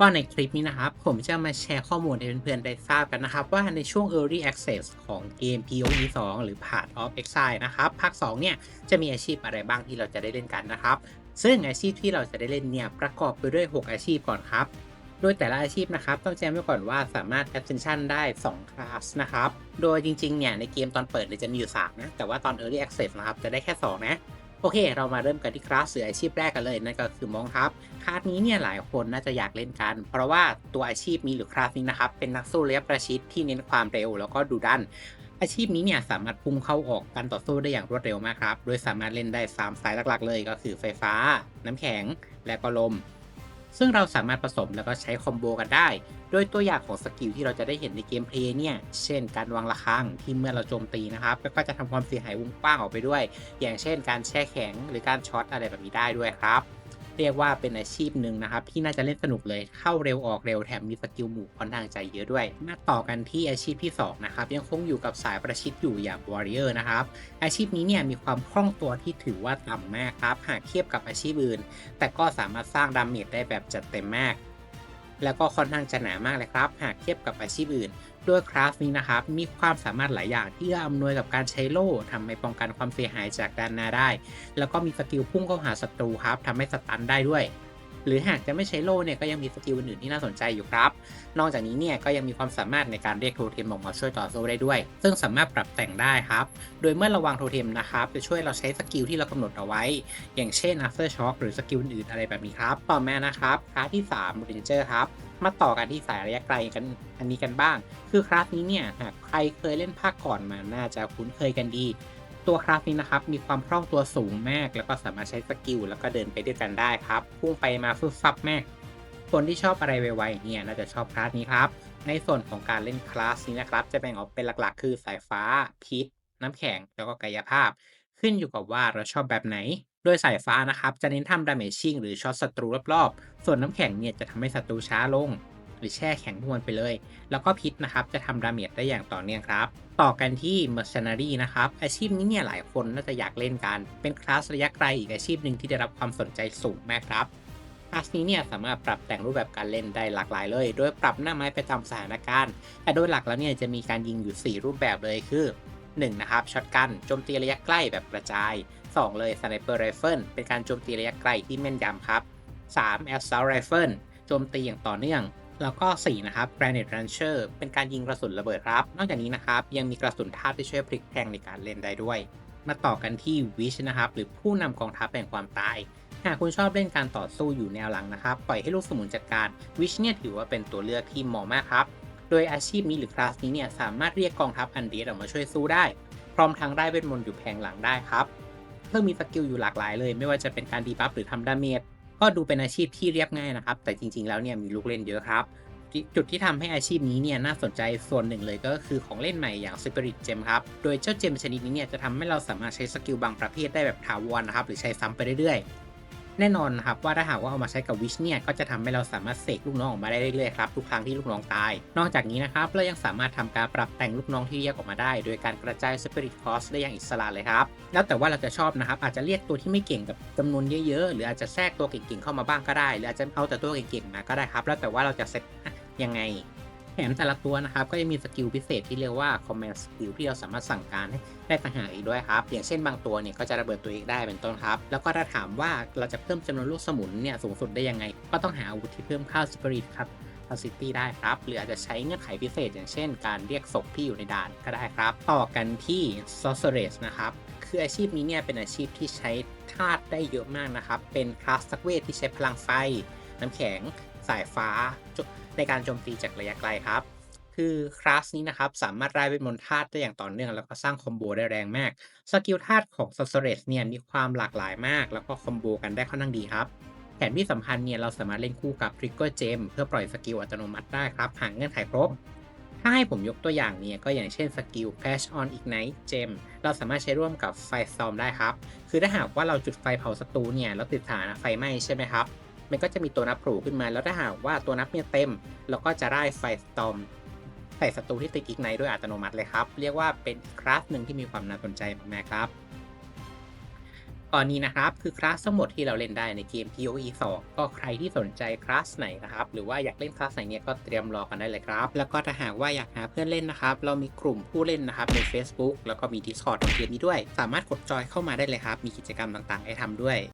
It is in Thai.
ก็ในคลิปนี้นะครับ ผมจะมาแชร์ข้อมูลให้เพื่อนๆได้ทราบกันนะครับ ว่าในช่วง Early Access ของเกม PoE 2 หรือ Path of Exile นะครับ ภาค 2 เนี่ย จะมีอาชีพอะไรบ้างที่เราจะได้เล่นกันนะครับ ซึ่งอาชีพที่เราจะได้เล่นเนี่ย ประกอบไปด้วย 6 อาชีพก่อนครับ โดยแต่ละอาชีพนะครับ ต้องแจ้งไว้ก่อนว่าสามารถ Ascension ได้2คลาสนะครับ โดยจริงๆ เนี่ย ในเกมตอนเปิดเนี่ยจะมีอยู่3นะ แต่ว่าตอน Early Access นะครับ จะได้แค่ 2 นะ โอเค เรามาเริ่มกันที่คลาสเสืออาชีพแรกกันเลยนั่นก็คือมองครับคลาสนี้เนี่ยหลายคนน่าจะอยากเล่นกัน เพราะว่าตัวอาชีพนี้หรือคลาสนี้นะครับเป็นนักสู้ระยะประชิดที่เน้นความเร็วแล้วก็ดุดันอาชีพนี้เนี่ยสามารถพุ่งเข้าออกการต่อสู้ได้อย่างรวดเร็วมากครับ โดยสามารถเล่นได้3สายหลักๆ เลยก็คือไฟฟ้า น้ำแข็ง และก็ลม ซึ่งเราสามารถผสมแล้วก็ใช้คอมโบกันได้ โดยตัวอย่างของสกิลที่เราจะได้เห็นในเกมเพลย์เนี่ย เช่นการวางระฆังที่เมื่อเราโจมตีนะครับก็จะทำความเสียหายวงกว้างออกไปด้วย อย่างเช่น การแช่แข็งหรือการช็อตอะไรแบบนี้ได้ด้วยครับ เรียกว่าเป็นอาชีพหนึ่งนะครับ ที่น่าจะเล่นสนุกเลยเข้าเร็วออกเร็วแถมมีสกิลหมู่ค่อนข้างใจเยอะด้วย มาต่อกันที่อาชีพที่ 2 นะครับ ยังคงอยู่กับสายประชิดอยู่อย่างวอริเออร์นะครับ อาชีพนี้เนี่ยมีความคล่องตัวที่ถือว่าต่ำมากครับ หากเทียบกับอาชีพอื่น แต่ก็สามารถสร้างดาเมจได้แบบจัดเต็มมาก แล้วก็ค่อนข้างจะหนามากเลยครับ หากเทียบกับอาชีพอื่น ด้วยคราฟนี้นะครับ มีความสามารถหลายอย่างที่จะอำนวยกับการใช้โล่ทำให้ป้องกันความเสียหายจากด้านหน้าได้ แล้วก็มีสกิลพุ่งเข้าหาศัตรูครับทำให้สตันได้ด้วย หรือหากจะไม่ใช้โล่เนี่ยก็ยังมีสกิลอื่นที่น่าสนใจอยู่ครับ นอกจากนี้เนี่ยก็ยังมีความสามารถในการเรียกโทเทมออกมาช่วยต่อสู้ได้ด้วย ซึ่งสามารถปรับแต่งได้ครับ โดยเมื่อระวางโทเทมนะครับจะช่วยเราใช้สกิลที่เรากำหนดเอาไว้ อย่างเช่น after shock หรือสกิลอื่นอะไรแบบนี้ครับต่อมานะครับคลาสที่3 ranger ครับมาต่อกันที่สายระยะไกลกันอันนี้กันบ้าง คือคลาสนี้เนี่ยหากใครเคยเล่นภาคก่อนมาน่าจะคุ้นเคยกันดี ตัวคลาสนี้นะครับมีความคล่องตัวสูงมากแล้วก็สามารถใช้สกิลแล้วก็เดินไปด้วยกันได้ครับพุ่งไปมาฟึบฟับแม่คนที่ชอบอะไรไวๆเนี่ยน่าจะชอบคลาสนี้ครับ ในส่วนของการเล่นคลาสนี้นะครับ จะแบ่งออกเป็นหลักๆ คือสายฟ้า พิษ น้ำแข็ง แล้วก็กายภาพ ขึ้นอยู่กับว่าเราชอบแบบไหน โดยสายฟ้านะครับ จะเน้นทำดาเมจชิ่งหรือช็อตศัตรูรอบๆ ส่วนน้ำแข็งเนี่ยจะทำให้ศัตรูช้าลง หรือแช่แข็งทวนไปเลย แล้วก็พิษนะครับจะทำดาเมจได้อย่างต่อเนื่องครับ ต่อกันที่ Mercenary นะครับ อาชีพนี้เนี่ยหลายคนน่าจะอยากเล่นกัน เป็นคลาสระยะไกลอีกอาชีพหนึ่งที่ได้รับความสนใจสูงมากครับคลาสนี้เนี่ยสามารถปรับแต่งรูปแบบการเล่นได้หลากหลายเลย โดยปรับหน้าไม้ไปตามสถานการณ์ แต่โดยหลักแล้วเนี่ยจะมีการยิงอยู่ 4 รูปแบบเลยคือ 1. นะครับช็อตกันโจมตีระยะใกล้แบบกระจาย 2 เลยสไนเปอร์ไรเฟิลเป็นการโจมตีระยะไกลที่แม่นยำครับ 3. Assault Rifle โจมตีอย่างต่อเนื่อง แล้วก็ 4 นะครับ Granite Launcher เป็นการยิงกระสุนระเบิดครับ นอกจากนี้นะครับ ยังมีกระสุนธาตุที่ช่วยพลิกแพลงในการเล่นได้ด้วย มาต่อกันที่ Wish นะครับ หรือผู้นำกองทัพแห่งความตาย หากคุณชอบเล่นการต่อสู้อยู่แนวหลังนะครับ ปล่อยให้ลูกสมุนจัดการ Wish เนี่ยถือว่าเป็นตัวเลือกที่เหมาะมากครับ โดยอาชีพนี้หรือคลาสนี้เนี่ยสามารถเรียกกองทัพอันเดียออกมาช่วยสู้ได้ พร้อมทั้งได้เวทมนต์อยู่แผงหลังได้ครับเพิ่มมีสกิลอยู่หลากหลายเลย ไม่ว่าจะเป็นการดีบัฟหรือทำดาเมจ ก็ดูเป็นอาชีพที่เรียบง่ายนะครับ แต่จริง ๆ แล้วเนี่ยมีลูกเล่นเยอะครับ จุดที่ทำให้อาชีพนี้เนี่ยน่าสนใจส่วนหนึ่งเลยก็คือของเล่นใหม่อย่าง Spirit Gem ครับ โดยเจ้าเจมชนิดนี้เนี่ยจะทำให้เราสามารถใช้สกิลบางประเภทได้แบบถาวรนะครับ หรือใช้ซ้ำไปเรื่อยๆ แน่นอนนะครับว่าถ้าหากว่าเอามาใช้กับวิชเนี่ยก็จะทำให้เราสามารถเสกลูกน้องออกมาได้เรื่อยๆครับทุกครั้งที่ลูกน้องตาย นอกจากนี้นะครับเรายังสามารถทำการปรับแต่งลูกน้องที่แยกออกมาได้ โดยการกระจาย Spirit Cost ได้อย่างอิสระเลยครับแล้วแต่ว่าเราจะชอบนะครับอาจจะเรียกตัวที่ไม่เก่งกับจำนวนเยอะๆหรืออาจจะแทรกตัวเก่งๆเข้ามาบ้างก็ได้ หรืออาจจะเอาแต่ตัวเก่งๆมาก็ได้ครับ แล้วแต่ว่าเราจะเซตยังไง ถมแต่ละตัวนะครับ ก็จะมีสกิลพิเศษที่เรียกว่า command skill ที่เราสามารถสั่งการให้ได้ต่างหากอีกด้วยครับ อย่างเช่นบางตัวเนี่ยก็จะระเบิดตัวเองได้เป็นต้นครับ แล้วก็ถ้าถามว่าเราจะเพิ่มจำนวนลูกสมุนเนี่ยสูงสุดได้ยังไง ก็ต้องหาอาวุธที่เพิ่มค่า spirit ครับ capacity ได้ครับ หรืออาจจะใช้เงื่อนไขพิเศษ อย่างเช่น การเรียกศพที่อยู่ในด่านก็ได้ครับ ต่อกันที่ sorceress นะครับคืออาชีพนี้เนี่ยเป็นอาชีพที่ใช้ธาตุได้เยอะมากนะครับ เป็นคลาสสักเวทที่ใช้พลังไฟ น้ำแข็ง สายฟ้าในการโจมตีจากระยะไกลครับ คือคลาสนี้นะครับ สามารถไล่เวทมนต์ธาตุได้อย่างต่อเนื่อง แล้วก็สร้างคอมโบได้แรงมาก สกิลธาตุของ Sorceress เนี่ยมีความหลากหลายมาก แล้วก็คอมโบกันได้ค่อนข้างดีครับแถมที่สำคัญเนี่ยเราสามารถเล่นคู่กับ Trigger Gem เพื่อปล่อยสกิลอัตโนมัติได้ครับหากเงื่อนไขครบ ถ้าให้ผมยกตัวอย่างเนี่ยก็อย่างเช่นสกิล Flash on Ignite Gem เราสามารถใช้ร่วมกับไฟ Storm ได้ครับ คือถ้าหากว่าเราจุดไฟเผาศัตรูเนี่ยแล้วติดฐานไฟไหม้ใช่ไหมครับ มันก็จะมีตัวนับผล่ขึ้นมาแล้วถ้าหากว่าตัวนับเนี่ยเต็ม เราก็จะได้ไฟ Storm ใส่ศัตรูที่ติดอีกในด้วยอัตโนมัติเลยครับ เรียกว่าเป็นคลาสหนึ่งที่มีความน่าสนใจมากครับก่อนนี้นะครับคือคลาสทั้งหมดที่เราเล่นได้ในเกม PoE 2 ก็ใครที่สนใจคลาสไหนนะครับหรือว่าอยากเล่นคลาสไหนเนี่ยก็เตรียมรอกันได้เลยครับ แล้วก็ถ้าหากว่าอยากหาเพื่อนเล่นนะครับ เรามีกลุ่มผู้เล่นนะครับใน Facebook แล้วก็มี Discord ของเกมนี้ด้วย สามารถกดจอยเข้ามาได้เลยครับ มีกิจกรรมต่างๆให้ทำด้วย